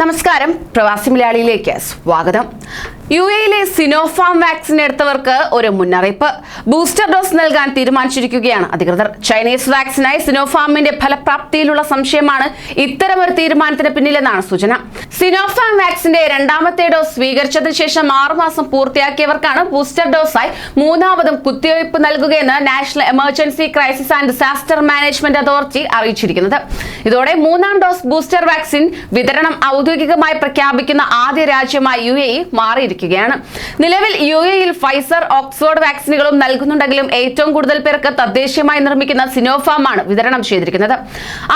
നമസ്കാരം. പ്രവാസി മലയാളിയിലേക്ക് സ്വാഗതം. യു എയിലെ സിനോഫാം വാക്സിൻ എടുത്തവർക്ക് ഒരു മുന്നറിയിപ്പ്. ബൂസ്റ്റർ ഡോസ് നൽകാൻ തീരുമാനിച്ചിരിക്കുകയാണ് അധികൃതർ. ചൈനീസ് വാക്സിനായി സിനോഫാമിന്റെ ഫലപ്രാപ്തിയിലുള്ള സംശയമാണ് ഇത്തരമൊരു തീരുമാനത്തിന് പിന്നിലെന്നാണ് സൂചന. സിനോഫാം വാക്സിന്റെ രണ്ടാമത്തെ ഡോസ് സ്വീകരിച്ചതിന് ശേഷം ആറുമാസം പൂർത്തിയാക്കിയവർക്കാണ് ബൂസ്റ്റർ ഡോസായി മൂന്നാമതും കുത്തിവയ്പ് നൽകുകയെന്ന് national emergency crisis and disaster management authority അറിയിച്ചിരിക്കുന്നത്. ഇതോടെ മൂന്നാം ഡോസ് ബൂസ്റ്റർ വാക്സിൻ വിതരണം ഔദ്യോഗികമായി പ്രഖ്യാപിക്കുന്ന ആദ്യ രാജ്യമായി യു എ മാറിയിരിക്കുകയാണ്. നിലവിൽ യു എയിൽ ഫൈസർ ഓക്സ്ഫോർഡ് വാക്സിനുകളും നൽകുന്നുണ്ടെങ്കിലും ഏറ്റവും കൂടുതൽ പേർക്ക് തദ്ദേശീയമായി നിർമ്മിക്കുന്ന സിനോഫാം ആണ് വിതരണം ചെയ്തിരിക്കുന്നത്.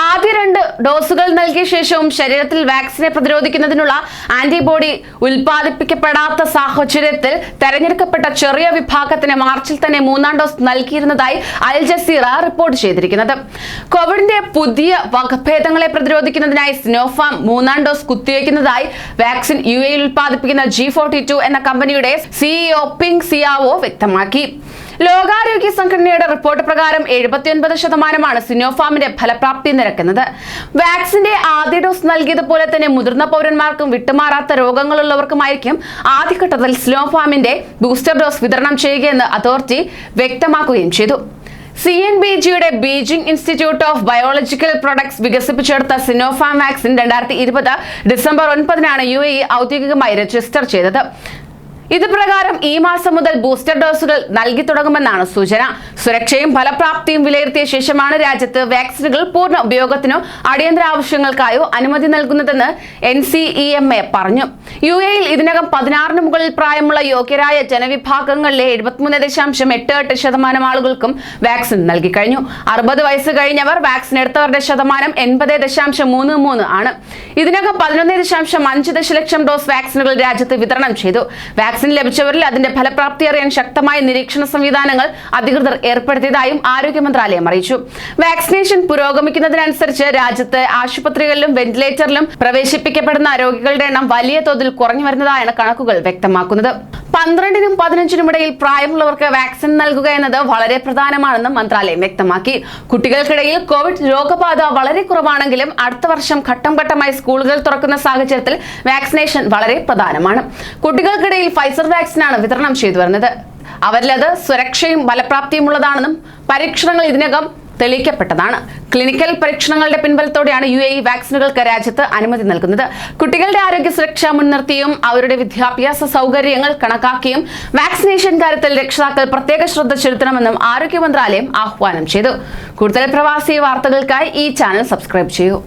ആദ്യ രണ്ട് ഡോസുകൾ നൽകിയ ശേഷവും ശരീരത്തിൽ വാക്സിനെ പ്രതിരോധിക്കുന്നതിനുള്ള ആന്റിബോഡി ഉൽപ്പാദിപ്പിക്കപ്പെടാത്ത സാഹചര്യത്തിൽ തെരഞ്ഞെടുക്കപ്പെട്ട ചെറിയ വിഭാഗത്തിന് മാർച്ചിൽ തന്നെ മൂന്നാം ഡോസ് നൽകിയിരുന്നതായി അൽ ജസീറ റിപ്പോർട്ട് ചെയ്തിരിക്കുന്നത്. കോവിഡിന്റെ പുതിയ വകഭേദങ്ങളെ പ്രതിരോധിക്കുന്നതിനായി സിനോഫാം മൂന്നാം ഡോസ് കുത്തിവയ്ക്കുന്നതായി വാക്സിൻ യു എയിൽ ഉൽപ്പാദിപ്പിക്കുന്ന ജി ഫോർട്ടി ടു എന്ന കമ്പനിയുടെ സിഇഒ പിങ് സിയാവോ വ്യക്തമാക്കി. ലോകാരോഗ്യ സംഘടനയുടെ റിപ്പോർട്ട് പ്രകാരം എഴുപത്തിയൊൻപത് ശതമാനമാണ് സിനോഫാമിന്റെ ഫലപ്രാപ്തി നിരക്കുന്നത്. വാക്സിന്റെ ആദ്യ ഡോസ് നൽകിയതുപോലെ തന്നെ മുതിർന്ന പൗരന്മാർക്കും വിട്ടുമാറാത്ത രോഗങ്ങളുള്ളവർക്കുമായിരിക്കും ആദ്യഘട്ടത്തിൽ സിനോഫാമിന്റെ ബൂസ്റ്റർ ഡോസ് വിതരണം ചെയ്യുകയെന്ന് അതോറിറ്റി വ്യക്തമാക്കുകയും ചെയ്തു. സി എൻ ബി ജിയുടെ Beijing institute of biological products വികസിപ്പിച്ചെടുത്ത സിനോഫാം വാക്സിൻ രണ്ടായിരത്തി ഇരുപത് ഡിസംബർ ഒൻപതിനാണ് യു എ ഔദ്യോഗികമായി രജിസ്റ്റർ ചെയ്തത്. ഇത് പ്രകാരം ഈ മാസം മുതൽ ബൂസ്റ്റർ ഡോസുകൾ നൽകി തുടങ്ങുമെന്നാണ് സൂചന. സുരക്ഷയും ഫലപ്രാപ്തിയും വിലയിരുത്തിയ ശേഷമാണ് രാജ്യത്ത് വാക്സിനുകൾ പൂർണ ഉപയോഗത്തിനോ അടിയന്തര ആവശ്യങ്ങൾക്കായോ അനുമതി നൽകുന്നതെന്ന് എൻ എ പറഞ്ഞു. യു എയിൽ ഇതിനകം പതിനാറിന് മുകളിൽ പ്രായമുള്ള യോഗ്യരായ ജനവിഭാഗങ്ങളിലെ എഴുപത്തിമൂന്ന് ദശാംശം എട്ട് എട്ട് ശതമാനം ആളുകൾക്കും വാക്സിൻ നൽകി കഴിഞ്ഞു. അറുപത് വയസ്സ് കഴിഞ്ഞവർ വാക്സിൻ എടുത്തവരുടെ ശതമാനം എൺപത് ദശാംശം മൂന്ന് മൂന്ന് ആണ്. ഇതിനകം പതിനൊന്ന് ദശാംശം അഞ്ച് ദശലക്ഷം ഡോസ് വാക്സിനുകൾ രാജ്യത്ത് വിതരണം ചെയ്തു. വാക്സിൻ ലഭിച്ചവരിൽ അതിന്റെ ഫലപ്രാപ്തി അറിയാൻ ശക്തമായ നിരീക്ഷണ സംവിധാനങ്ങൾ അധികൃതർ ഏർപ്പെടുത്തിയതായും ആരോഗ്യ മന്ത്രാലയം അറിയിച്ചു. വാക്സിനേഷൻ പുരോഗമിക്കുന്നതിനനുസരിച്ച് രാജ്യത്ത് ആശുപത്രികളിലും വെന്റിലേറ്ററിലും പ്രവേശിപ്പിക്കപ്പെടുന്ന രോഗികളുടെ എണ്ണം വലിയ തോതിൽ കുറഞ്ഞു വരുന്നതായാണ് കണക്കുകൾ വ്യക്തമാക്കുന്നത്. പന്ത്രണ്ടിനും പതിനഞ്ചിനും ഇടയിൽ പ്രായമുള്ളവർക്ക് വാക്സിൻ നൽകുക എന്നത് വളരെ പ്രധാനമാണെന്ന് മന്ത്രാലയം വ്യക്തമാക്കി. കുട്ടികൾക്കിടയിൽ കോവിഡ് രോഗബാധ വളരെ കുറവാണെങ്കിലും അടുത്ത വർഷം ഘട്ടം ഘട്ടമായി സ്കൂളുകൾ തുറക്കുന്ന സാഹചര്യത്തിൽ വാക്സിനേഷൻ വളരെ പ്രധാനമാണ്. കുട്ടികൾക്കിടയിൽ ഫൈസർ വാക്സിനാണ് വിതരണം ചെയ്തു വരുന്നത്. അവരിലത് സുരക്ഷയും ഫലപ്രാപ്തിയും ഉള്ളതാണെന്നും പരീക്ഷണങ്ങൾ ഇതിനകം തെളിയിക്കപ്പെട്ടതാണ്. ക്ലിനിക്കൽ പരീക്ഷണങ്ങളുടെ പിൻബലത്തോടെയാണ് യു എ ഇ വാക്സിനുകൾക്ക് രാജ്യത്ത് അനുമതി നൽകുന്നത്. കുട്ടികളുടെ ആരോഗ്യ സുരക്ഷ മുൻനിർത്തിയും അവരുടെ വിദ്യാഭ്യാസ സൗകര്യങ്ങൾ കണക്കാക്കിയും വാക്സിനേഷൻ കാര്യത്തിൽ രക്ഷിതാക്കൾ പ്രത്യേക ശ്രദ്ധ ചെലുത്തണമെന്നും ആരോഗ്യ മന്ത്രാലയം ആഹ്വാനം ചെയ്തു. കൂടുതൽ പ്രവാസി വാർത്തകൾക്കായി ഈ ചാനൽ സബ്സ്ക്രൈബ് ചെയ്യൂ.